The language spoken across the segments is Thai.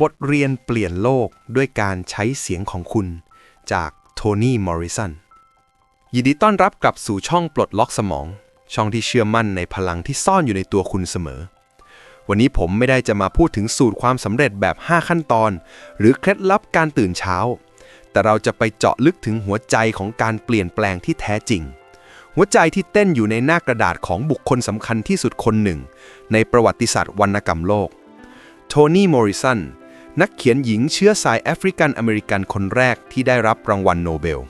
บทเรียนเปลี่ยนโลกด้วยการใช้เสียงของคุณจากโทนี่มอริสันยินดีต้อนรับกลับสู่ช่องปลดล็อกสมอง ช่องที่เชื่อมั่นในพลังที่ซ่อนอยู่ในตัวคุณเสมอ วันนี้ผมไม่ได้จะมาพูดถึงสูตรความสำเร็จแบบ 5 ขั้นตอน หรือเคล็ดลับการตื่นเช้า แต่เราจะไปเจาะลึกถึงหัวใจของการเปลี่ยนแปลงที่แท้จริง หัวใจที่เต้นอยู่ในหน้ากระดาษของบุคคลสำคัญที่สุดคนหนึ่ง ในประวัติศาสตร์วรรณกรรมโลกโทนี่มอริสัน นักเขียนหญิงเชื้อสายแอฟริกันอเมริกันคนแรกที่ได้รับรางวัลโนเบล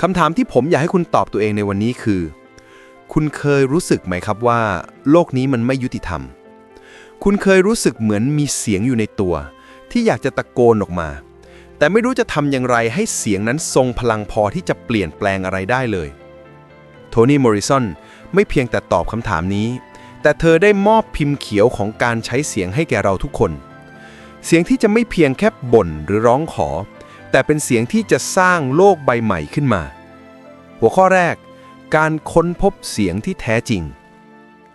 คำถามที่ผมอยากให้คุณตอบตัวเองในวันนี้คือ คุณเคยรู้สึกไหมครับว่า โลกนี้มันไม่ยุติธรรม คุณเคยรู้สึกเหมือนมีเสียงอยู่ในตัว ที่อยากจะตะโกนออกมา แต่ไม่รู้จะทำอย่างไรให้เสียงนั้นทรงพลังพอที่จะเปลี่ยนแปลงอะไรได้เลย โทนี่ มอริสันไม่เพียงแต่ตอบคำถามนี้ แต่เธอได้มอบพิมพ์เขียวของการใช้เสียงให้แก่เราทุกคน เสียงที่จะไม่เพียงแค่บ่นหรือร้องขอ แต่เป็นเสียงที่จะสร้างโลกใบใหม่ขึ้นมา หัวข้อแรก การค้นพบเสียงที่แท้จริง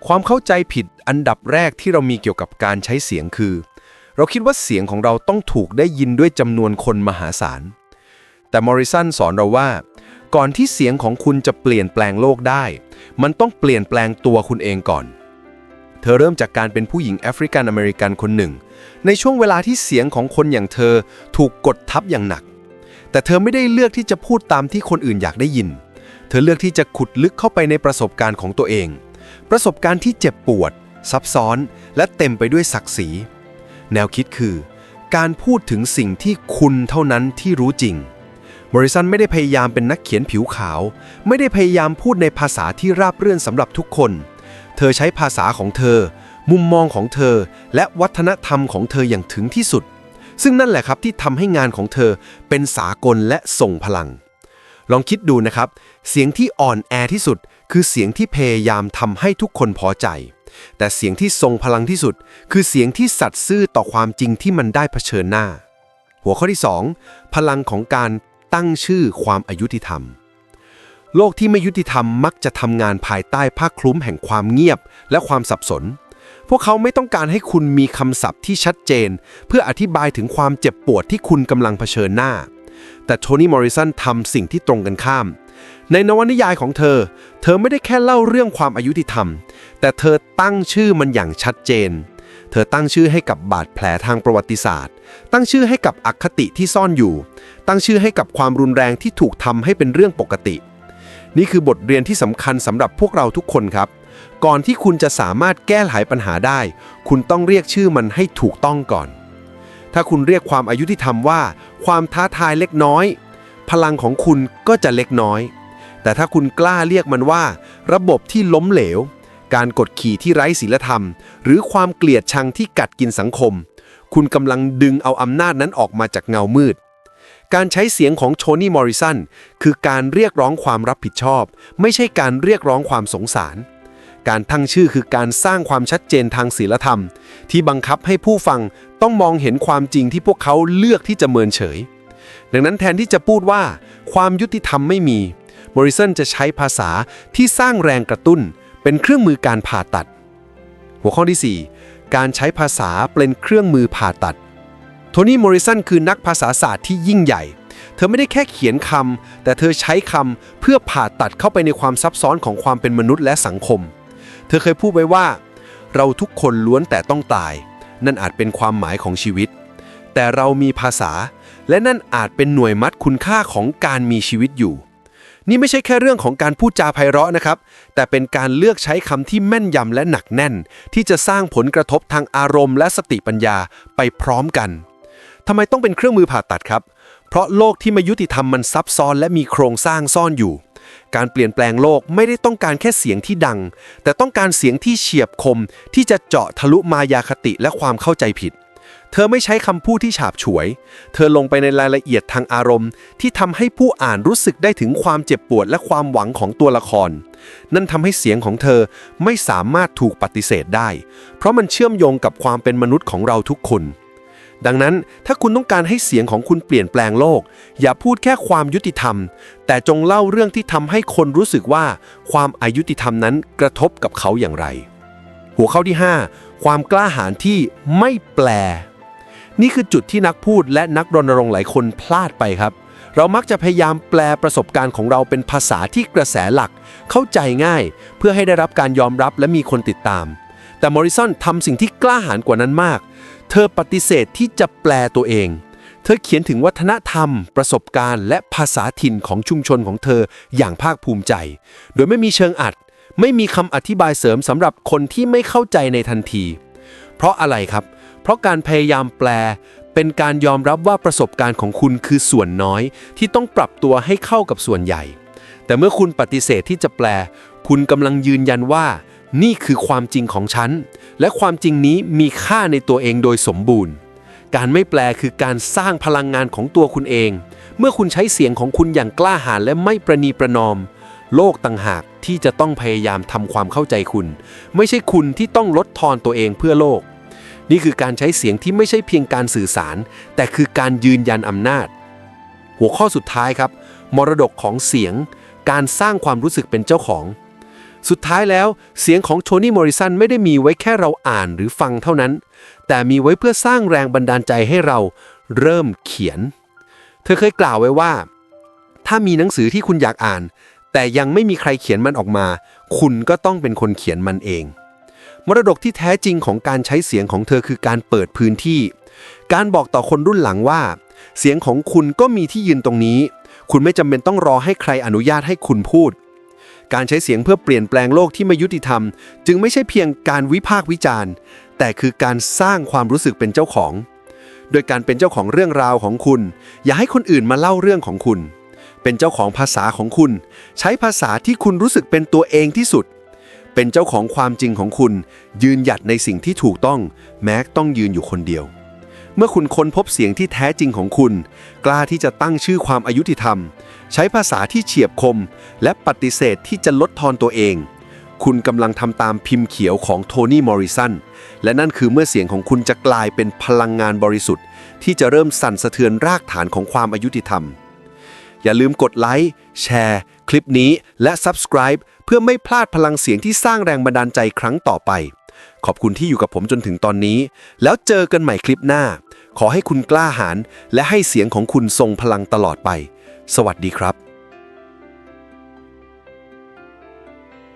ความเข้าใจผิดอันดับแรกที่เรามีเกี่ยวกับการใช้เสียงคือ เราคิดว่าเสียงของเราต้องถูกได้ยินด้วยจำนวนคนมหาศาล แต่มอริสันสอนเราว่า ก่อนที่เสียงของคุณจะเปลี่ยนแปลงโลกได้ มันต้องเปลี่ยนแปลงตัวคุณเองก่อน เธอเริ่มจากการเป็นผู้หญิงแอฟริกันอเมริกันคนหนึ่ง ในช่วงเวลาที่เสียงของคนอย่างเธอถูกกดทับอย่างหนัก แต่เธอไม่ได้เลือกที่จะพูดตามที่คนอื่นอยากได้ยิน เธอเลือกที่จะขุดลึกเข้าไปในประสบการณ์ของตัวเอง ประสบการณ์ที่เจ็บปวด ซับซ้อน และเต็มไปด้วยศักดิ์ศรี แนวคิดคือ การพูดถึงสิ่งที่คุณเท่านั้นที่รู้จริงมอริสันไม่ได้พยายามเป็นนักเขียนผิวขาว ไม่ได้พยายามพูดในภาษาที่ราบเรื่อนสำหรับทุกคน เธอใช้ภาษาของเธอ มุมมองของเธอ และวัฒนธรรมของเธออย่างถึงที่สุด ซึ่งนั่นแหละครับที่ทำให้งานของเธอเป็นสากลและส่งพลัง ลองคิดดูนะครับ เสียงที่อ่อนแอที่สุด คือเสียงที่พยายามทำให้ทุกคนพอใจ แต่เสียงที่ทรงพลังที่สุด คือเสียงที่สัตย์ซื่อต่อความจริงที่มันได้เผชิญหน้า หัวข้อที่ 2 พลังของการตั้งชื่อความอายุติธรรม โลกที่ไม่ยุติธรรมมักจะทำงานภายใต้ผ้าคลุมแห่งความเงียบและความสับสน พวกเขาไม่ต้องการให้คุณมีคำศัพท์ที่ชัดเจน เพื่ออธิบายถึงความเจ็บปวดที่คุณกำลังเผชิญหน้า แต่โทนี่มอริสันทำสิ่งที่ตรงกันข้าม ในนวนิยายของเธอ เธอไม่ได้แค่เล่าเรื่องความอายุติธรรม แต่เธอตั้งชื่อมันอย่างชัดเจน เธอตั้งชื่อให้กับบาดแผลทางประวัติศาสตร์ ตั้งชื่อให้กับอคติที่ซ่อนอยู่ ตั้งชื่อให้กับความรุนแรงที่ถูกทำให้เป็นเรื่องปกติ นี่คือบทเรียนที่สำคัญสำหรับพวกเราทุกคนครับ ก่อนที่คุณจะสามารถแก้ไขปัญหาได้ คุณต้องเรียกชื่อมันให้ถูกต้องก่อน ถ้าคุณเรียกความอายุติธรรมว่า ความท้าทายเล็กน้อย พลังของคุณก็จะเล็กน้อย แต่ถ้าคุณกล้าเรียกมันว่า ระบบที่ล้มเหลว การกดขี่ที่ไร้ศีลธรรม หรือความเกลียดชังที่กัดกินสังคม คุณกำลังดึงเอาอำนาจนั้นออกมาจากเงามืด การใช้เสียงของโทนี่มอริสันคือการเรียกร้องความรับผิดชอบ ไม่ใช่การเรียกร้องความสงสาร การตั้งชื่อคือการสร้างความชัดเจนทางศีลธรรม ที่บังคับให้ผู้ฟังต้องมองเห็นความจริงที่พวกเขาเลือกที่จะเมินเฉย ดังนั้นแทนที่จะพูดว่า ความยุติธรรมไม่มีมอริสันจะใช้ภาษาที่สร้างแรงกระตุ้น เป็นเครื่องมือการผ่าตัด หัวข้อที่ 4 การใช้ภาษาเป็นเครื่องมือผ่าตัด โทนี่ มอริสันคือนักภาษาศาสตร์ที่ยิ่งใหญ่ เธอไม่ได้แค่เขียนคำ แต่เธอใช้คำเพื่อผ่าตัดเข้าไปในความซับซ้อนของความเป็นมนุษย์และสังคม เธอเคยพูดไว้ว่า เราทุกคนล้วนแต่ต้องตาย นั่นอาจเป็นความหมายของชีวิต แต่เรามีภาษา และนั่นอาจเป็นหน่วยมัดคุณค่าของการมีชีวิตอยู่ นี่ไม่ใช่แค่เรื่องของการพูดจาไพเราะนะครับ แต่เป็นการเลือกใช้คำที่แม่นยำและหนักแน่น ที่จะสร้างผลกระทบทางอารมณ์และสติปัญญาไปพร้อมกัน ทำไมต้องเป็นเครื่องมือผ่าตัดครับ เพราะโลกที่ไม่ยุติธรรมมันซับซ้อนและมีโครงสร้างซ่อนอยู่ การเปลี่ยนแปลงโลกไม่ได้ต้องการแค่เสียงที่ดัง แต่ต้องการเสียงที่เฉียบคม ที่จะเจาะทะลุมายาคติและความเข้าใจผิด เธอไม่ใช้คำพูดที่ฉาบฉวย เธอลงไปในรายละเอียดทางอารมณ์ ที่ทำให้ผู้อ่านรู้สึกได้ถึงความเจ็บปวดและความหวังของตัวละคร นั่นทำให้เสียงของเธอไม่สามารถถูกปฏิเสธได้ เพราะมันเชื่อมโยงกับความเป็นมนุษย์ของเราทุกคน ดังนั้นถ้าคุณต้องการให้เสียงของคุณเปลี่ยนแปลงโลก อย่าพูดแค่ความยุติธรรม แต่จงเล่าเรื่องที่ทำให้คนรู้สึกว่าความอายุติธรรมนั้นกระทบกับเขาอย่างไร หัวข้อที่ 5 ความกล้าหาญที่ไม่แปล นี่คือจุดที่นักพูดและนักรณรงค์หลายคนพลาดไปครับ เรามักจะพยายามแปลประสบการณ์ของเราเป็นภาษาที่กระแสหลัก เข้าใจง่าย เพื่อให้ได้รับการยอมรับและมีคนติดตาม แต่มอริสันทำสิ่งที่กล้าหาญกว่านั้นมาก เธอปฏิเสธที่จะแปลตัวเอง เธอเขียนถึงวัฒนธรรม ประสบการณ์ และภาษาถิ่นของชุมชนของเธออย่างภาคภูมิใจ โดยไม่มีเชิงอัด ไม่มีคำอธิบายเสริมสำหรับคนที่ไม่เข้าใจในทันที เพราะอะไรครับ เพราะการพยายามแปลเป็นการยอมรับว่าประสบการณ์ของคุณคือส่วนน้อย ที่ต้องปรับตัวให้เข้ากับส่วนใหญ่ แต่เมื่อคุณปฏิเสธที่จะแปล คุณกำลังยืนยันว่า นี่คือความจริงของฉัน และความจริงนี้มีค่าในตัวเองโดยสมบูรณ์ การไม่แปลคือการสร้างพลังงานของตัวคุณเอง เมื่อคุณใช้เสียงของคุณอย่างกล้าหาญและไม่ประนีประนอม โลกต่างหากที่จะต้องพยายามทำความเข้าใจคุณ ไม่ใช่คุณที่ต้องลดทอนตัวเองเพื่อโลก นี่คือการใช้เสียงที่ไม่ใช่เพียงการสื่อสาร แต่คือการยืนยันอำนาจ หัวข้อสุดท้ายครับ มรดกของเสียง การสร้างความรู้สึกเป็นเจ้าของ สุดท้ายแล้วเสียงของโทนี่มอริสันไม่ได้มีไว้แค่เราอ่านหรือฟังเท่านั้น แต่มีไว้เพื่อสร้างแรงบันดาลใจให้เราเริ่มเขียน เธอเคยกล่าวไว้ว่า ถ้ามีหนังสือที่คุณอยากอ่าน แต่ยังไม่มีใครเขียนมันออกมา คุณก็ต้องเป็นคนเขียนมันเอง มรดกที่แท้จริงของการใช้เสียงของเธอคือการเปิดพื้นที่ การบอกต่อคนรุ่นหลังว่า เสียงของคุณก็มีที่ยืนตรงนี้ คุณไม่จำเป็นต้องรอให้ใครอนุญาตให้คุณพูด การใช้เสียงเพื่อเปลี่ยนแปลงโลกที่ไม่ยุติธรรม จึงไม่ใช่เพียงการวิพากษ์วิจารณ์ แต่คือการสร้างความรู้สึกเป็นเจ้าของ โดยการเป็นเจ้าของเรื่องราวของคุณ อย่าให้คนอื่นมาเล่าเรื่องของคุณ เป็นเจ้าของภาษาของคุณ ใช้ภาษาที่คุณรู้สึกเป็นตัวเองที่สุด เป็นเจ้าของความจริงของคุณ ยืนหยัดในสิ่งที่ถูกต้อง แม้ต้องยืนอยู่คนเดียวเมื่อคุณค้นพบเสียงที่แท้จริงของคุณ กล้าที่จะตั้งชื่อความอายุติธรรม ใช้ภาษาที่เฉียบคม และปฏิเสธที่จะลดทอนตัวเอง คุณกำลังทำตามพิมพ์เขียวของโทนี่ มอริสัน และนั่นคือเมื่อเสียงของคุณจะกลายเป็นพลังงานบริสุทธิ์ ที่จะเริ่มสั่นสะเทือนรากฐานของความอายุติธรรม อย่าลืมกดไลค์ แชร์ คลิปนี้ และ Subscribe เพื่อไม่พลาดพลังเสียงที่สร้างแรงบันดาลใจครั้งต่อไป ขอบคุณที่อยู่กับผมจนถึงตอนนี้ แล้วเจอกันใหม่คลิปหน้า ขอให้คุณกล้าหาญและให้เสียงของคุณทรงพลังตลอดไป สวัสดีครับ